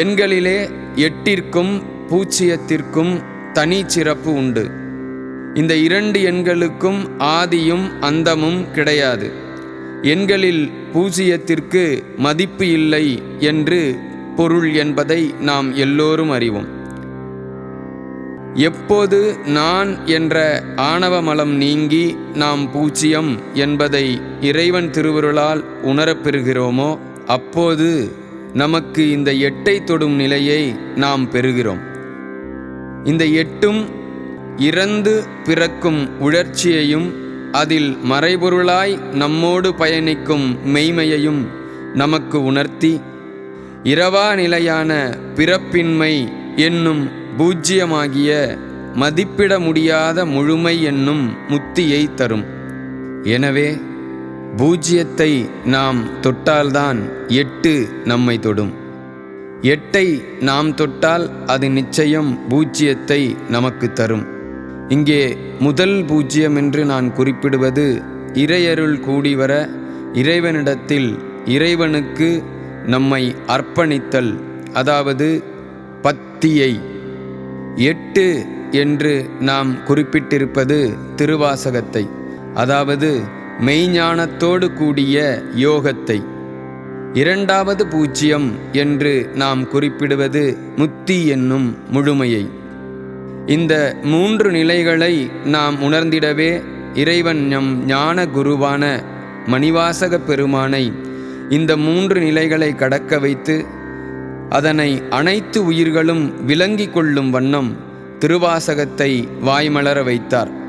எண்களிலே எட்டிற்கும் பூச்சியத்திற்கும் தனி சிறப்பு உண்டு. இந்த இரண்டு எண்களுக்கும் ஆதியும் அந்தமும் கிடையாது. எண்களில் பூஜ்ஜியத்திற்கு மதிப்பு இல்லை என்று பொருள் என்பதை நாம் எல்லோரும் அறிவோம். எப்போது நான் என்ற ஆணவமலம் நீங்கி நாம் பூஜ்ஜியம் என்பதை இறைவன் திருவருளால் உணரப்பெறுகிறோமோ அப்போது நமக்கு இந்த எட்டை தொடும் நிலையை நாம் பெறுகிறோம். இந்த எட்டும் இறந்து பிறக்கும் உழற்சியையும் அதில் மறைபொருளாய் நம்மோடு பயணிக்கும் மெய்மையையும் நமக்கு உணர்த்தி இரவா நிலையான பிறப்பின்மை என்னும் பூஜ்யமாகிய மதிப்பிட முடியாத முழுமை என்னும் முத்தியை தரும். எனவே பூஜ்ஜியத்தை நாம் தொட்டால்தான் எட்டு நம்மை தொடும். எட்டை நாம் தொட்டால் அது நிச்சயம் பூஜ்ஜியத்தை நமக்கு தரும். இங்கே முதல் பூஜ்ஜியம் என்று நான் குறிப்பிடுவது இறையருள் கூடிவர இறைவனிடத்தில் இறைவனுக்கு நம்மை அர்ப்பணித்தல் அதாவது பத்தியை எட்டு என்று நாம் குறிப்பிட்டிருப்பது திருவாசகத்தை அதாவது மெய்ஞானத்தோடு கூடிய யோகத்தை. இரண்டாவது பூஜ்ஜியம் என்று நாம் குறிப்பிடுவது முத்தி என்னும் முழுமையை. இந்த மூன்று நிலைகளை நாம் உணர்ந்திடவே இறைவன் நம் ஞான குருவான மணிவாசக பெருமானை இந்த மூன்று நிலைகளை கடக்க வைத்து அதனை அனைத்து உயிர்களும் விளங்கிக் கொள்ளும் வண்ணம் திருவாசகத்தை வாய்மலர வைத்தார்.